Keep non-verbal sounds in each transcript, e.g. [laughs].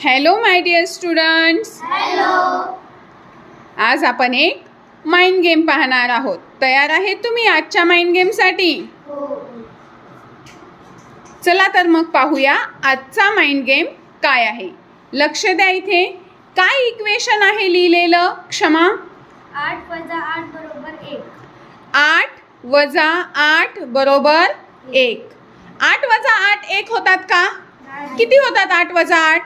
Hello my dear students आज आपण एक माइंड गेम पाहणार आहोत. तयार आहेत तुम्ही आजच्या माइंड गेमसाठी चला तर मग पाहूया आजचा माइंड गेम काय आहे. लक्ष द्या इथे. काय इक्वेशन आहे लिहिलेलं? क्षमा. आठ वजा आठ बरोबर एक. आठ वजा आठ बरोबर एक. आठ वजा आठ एक होतात का? किती होतात आठ वजा आठ?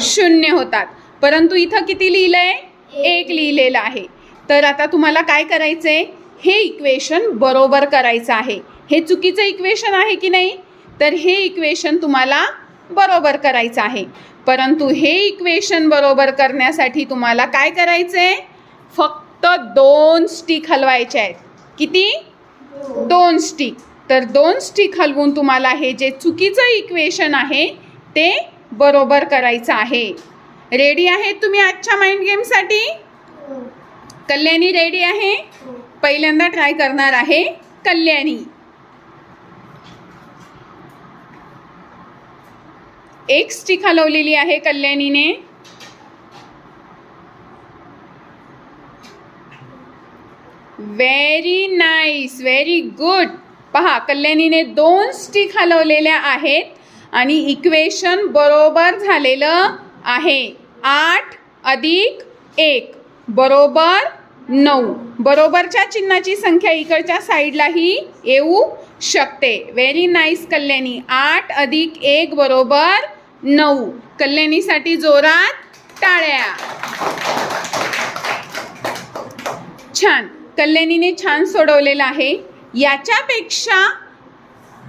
शून्य होतात. परंतु इथं किती लिहिलंय? एक लिहिलेलं आहे. तर आता तुम्हाला काय करायचंय? हे इक्वेशन बरोबर करायचं आहे. हे चुकीचं इक्वेशन आहे की नाही? तर हे इक्वेशन तुम्हाला बरोबर करायचं आहे. परंतु हे इक्वेशन बरोबर करण्यासाठी तुम्हाला काय करायचंय? फक्त दोन स्टिक हलवायचे आहेत. किती? दोन स्टिक. तर दोन स्टिक हलवून तुम्हाला हे जे चुकीचं इक्वेशन आहे ते बरोबर करायचं आहे. रेडी आहेत तुम्ही आजच्या माइंड गेमसाठी कल्याणी रेडी आहे? पहिल्यांदा ट्राय करणार आहे कल्याणी. एक स्टिक हलवलेली आहे कल्याणीने. व्हेरी नाईस व्हेरी गुड पहा कल्याणीने दोन स्टिक हलवलेल्या आहेत आणि इक्वेशन बरोबर झालेलं आहे. आठ अधिक एक बरोबर नऊ. बरोबरच्या चिन्हाची संख्या इकडच्या साईडलाही येऊ शकते. Very nice Kalyani. आठ अधिक एक बरोबर नऊ. कल्याणीसाठी जोरात टाळ्या. छान. कल्याणीने छान सोडवलेलं आहे. याच्यापेक्षा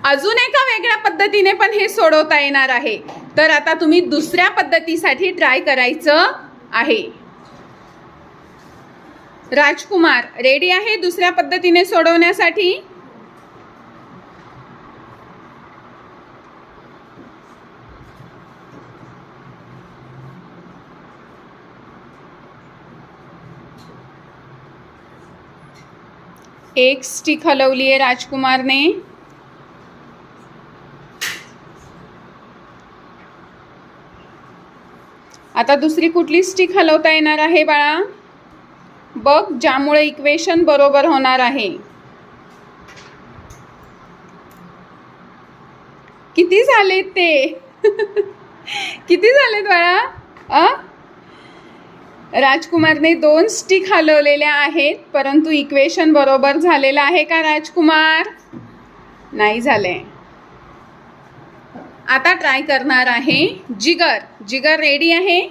अजून एका वेगळ्या पद्धतीने पण हे सोडवता येणार आहे. तर आता तुम्ही दुसऱ्या पद्धतीसाठी ट्राय करायचं आहे. राजकुमार रेडी आहे दुसऱ्या पद्धतीने सोडवण्यासाठी? एक स्टिक हलवली आहे राजकुमारने. आता दुसरी कुठली स्टिक हलवता येणार आहे बाळा? बघ ज्यामुळे इक्वेशन बरोबर होणार आहे. किती झालेत ते? [laughs] किती झालेत बाळा? अ? राजकुमारने दोन स्टिक हलवलेल्या आहेत परंतु इक्वेशन बरोबर झालेलं आहे का राजकुमार? नाही झाले आता ट्राय करणार आहे जिगर. जिगर रेडी आहे?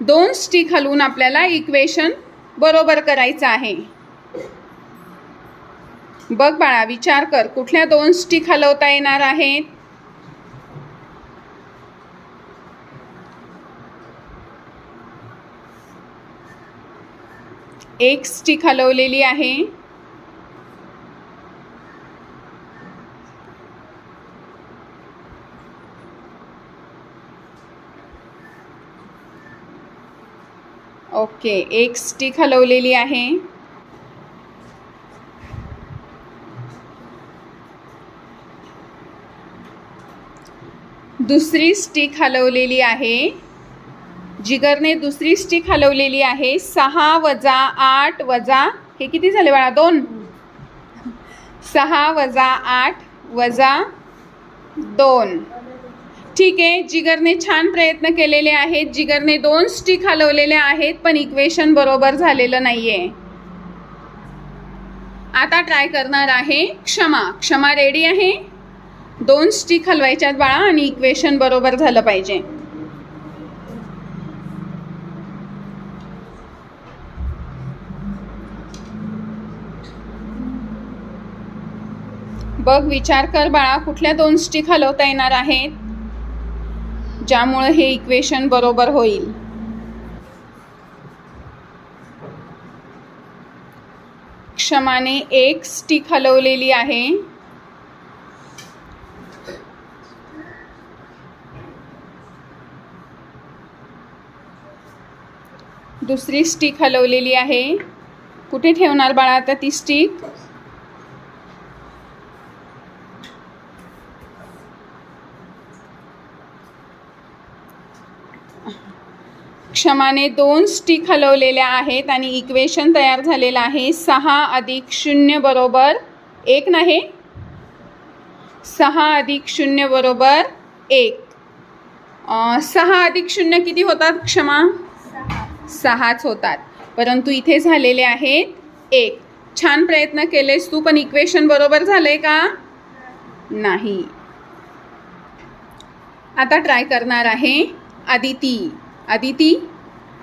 दोन स्टिक हलवून आपल्याला इक्वेशन बरोबर करायचं आहे. बघ बाळा विचार कर कुठल्या दोन स्टिक हलवता येणार आहेत? एक स्टिक हलवलेली आहे. ओके एक स्टिक हलवलेली आहे. दुसरी स्टिक हलवलेली आहे. जिगरने दुसरी स्टिक हलवलेली आहे. सहा वजा आठ वजा हे किती झाले बाळा? दोन. सहा वजा आठ वजा दोन. ठीक आहे जिगरने छान प्रयत्न केलेले आहेत. जिगरने दोन स्टिक हलवलेल्या आहेत पण इक्वेशन बरोबर झालेलं नाही आहे आता ट्राय करणार आहे क्षमा. क्षमा रेडी आहे? दोन स्टिक हलवायच्यात बाळा आणि इक्वेशन बरोबर झालं पाहिजे. बघ विचार कर बाळा कुठल्या दोन स्टिक हलवता येणार आहेत? ज्यामुळे हे इक्वेशन बरोबर होईल. क्षमाने एक स्टिक हलवलेली आहे. दुसरी स्टिक हलवलेली आहे. कुठे ठेवणार बाळा आता ती स्टिक? क्षमाने दोन स्टिक हलवलेल्या आहेत आणि इक्वेशन तयार झालेलं आहे. सहा अधिक शून्य बरोबर एक नाही. सहा अधिक शून्य बरोबर एक. सहा अधिक शून्य किती होतात क्षमा? सहाच होतात. परंतु इथे झालेले आहेत एक. छान प्रयत्न केलेस तू पण इक्वेशन बरोबर झालंय का? नाही. आता ट्राय करणार आहे. आदिती आदिती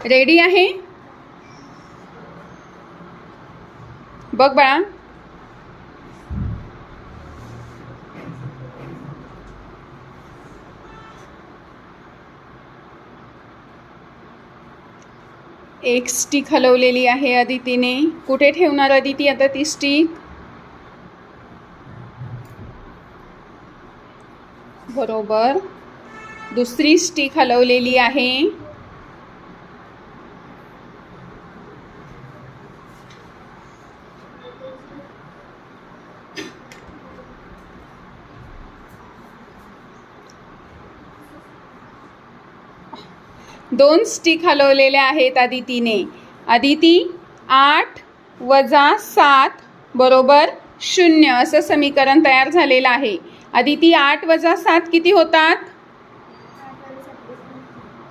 रेडी आहे? बघ बाळा. एक स्टिक हलवलेली आहे अदितीने. कुठे ठेवणार अदिती आता ती स्टिक बरोबर. दुसरी स्टिक हलवलेली आहे. दोन स्टिक हलवलेल्या आहेत आदितीने. आदिती आठ वजा सात बरोबर शून्य असं समीकरण तयार झालेलं आहे. आदिती आठ वजा सात किती होतात?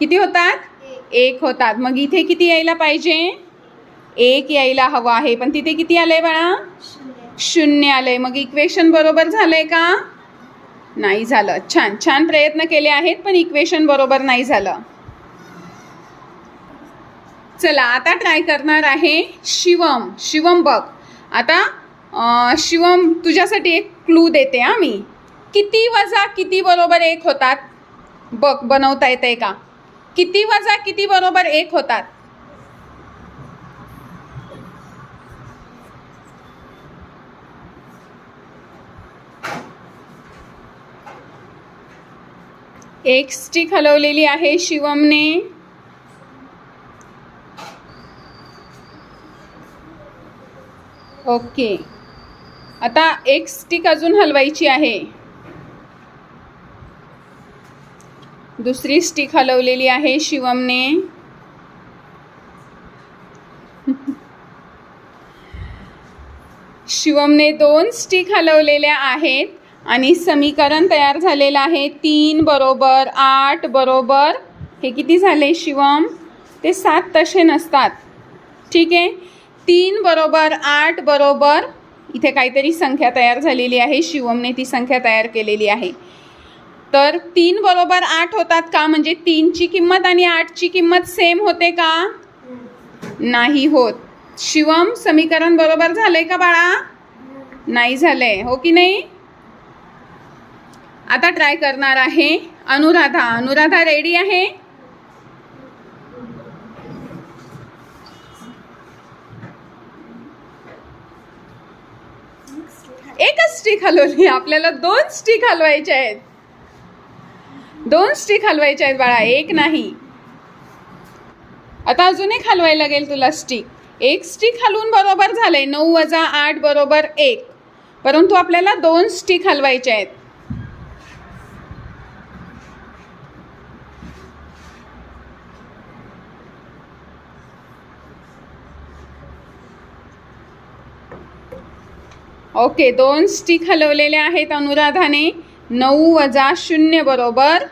किती होतात? एक होतात. मग इथे किती यायला पाहिजे? एक यायला हवं आहे. पण तिथे किती आलंय बाळा? शून्य शून्य आलंय. मग इक्वेशन बरोबर झालंय का? नाही झालं. छान छान प्रयत्न केले आहेत पण इक्वेशन बरोबर नाही झालं. चला आता ट्राय करणार आहे शिवम. शिवम बघ. आता शिवम तुझ्यासाठी एक क्लू देते हा मी. किती वजा किती बरोबर एक होतात? बघ बनवता येते का? किती वजा किती बरोबर एक होतात? एक स्टिक हलवलेली आहे शिवमने. ओके. आता एक स्टिक अजून हलवायची आहे. दुसरी स्टिक हलवलेली आहे शिवमने. शिवमने दोन स्टिक हलवलेल्या आहेत आणि समीकरण तयार झालेलं आहे. तीन बरोबर आठ बरोबर. हे किती झाले शिवम? ते सात तसे नसतात. ठीक आहे? तीन बरोबर आठ बरोबर. इथे काहीतरी संख्या तयार झालेली आहे. शिवमने ती संख्या तयार केलेली आहे. तर तीन बरोबर आठ होतात का? म्हणजे तीनची किंमत आणि आठची किंमत सेम होते का? नाही होत. शिवम समीकरण बरोबर झालंय का बाळा? नाही झालंय. हो की नाही? आता ट्राय करणार आहे अनुराधा. अनुराधा रेडी आहे? एकच स्टिक हलवली. आपल्याला दोन स्टिक हलवायचे आहेत. दोन स्टिक हलवायच्या आहेत बाळा एक नाही. आता अजून एक हलवायला लागेल तुला स्टिक. एक स्टिक हलवून बरोबर झालंय नऊ वजा आठ बरोबर एक. परंतु आपल्याला दोन स्टिक हलवायचे आहेत. ओके दोन स्टिक हलवलेले आहेत अनुराधाने. नऊ वजा शून्य बरोबर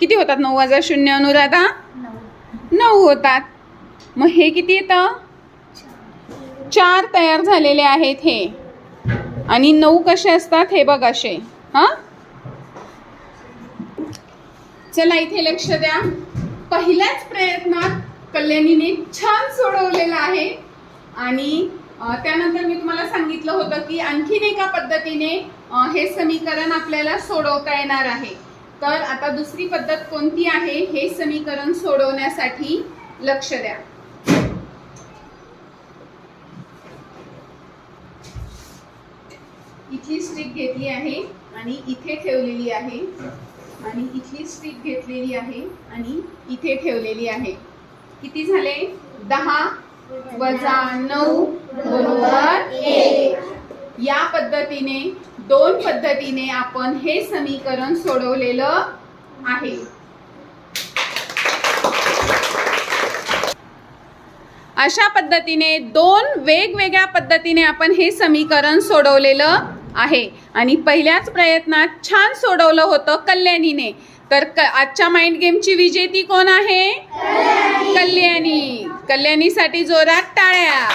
किती होतात? नऊ वजा शून्य अनुराधा? नऊ नऊ होतात. मग हे किती येतं? चार तयार झालेले आहेत हे. आणि नऊ कसे असतात हे बघ असे. हां? चला इथे लक्ष द्या. पहिल्याच प्रयत्नात कल्याणीने छान सोडवलेलं आहे. आणि त्यानंतर मी तुम्हाला सांगितलं होतं की आणखीन एका पद्धतीने हे समीकरण आपल्याला सोडवता येणार आहे. तर आता दुसरी पद्धत कोणती आहे हे समीकरण सोडवण्यासाठी लक्ष द्या. इथली स्ट्रीक घेतली आहे आणि इथे ठेवलेली आहे. आणि इथली स्ट्रीक घेतलेली आहे आणि इथे ठेवलेली आहे. किती झाले? दहा वजा नऊ बरोबर एक. या पद्धतीने दोन पद्धतीने आपण हे समीकरण सोडवलेलं आहे. अशा पद्धतीने दोन वेगवेगळ्या पद्धतीने आपण हे समीकरण सोडवलेलं आहे. आणि पहिल्याच प्रयत्नात छान सोडवलं होतं कल्याणीने. तर क आजच्या माइंड गेमची विजेती कोण आहे? कल्याणी. कल्याणीसाठी जोरात टाळ्या.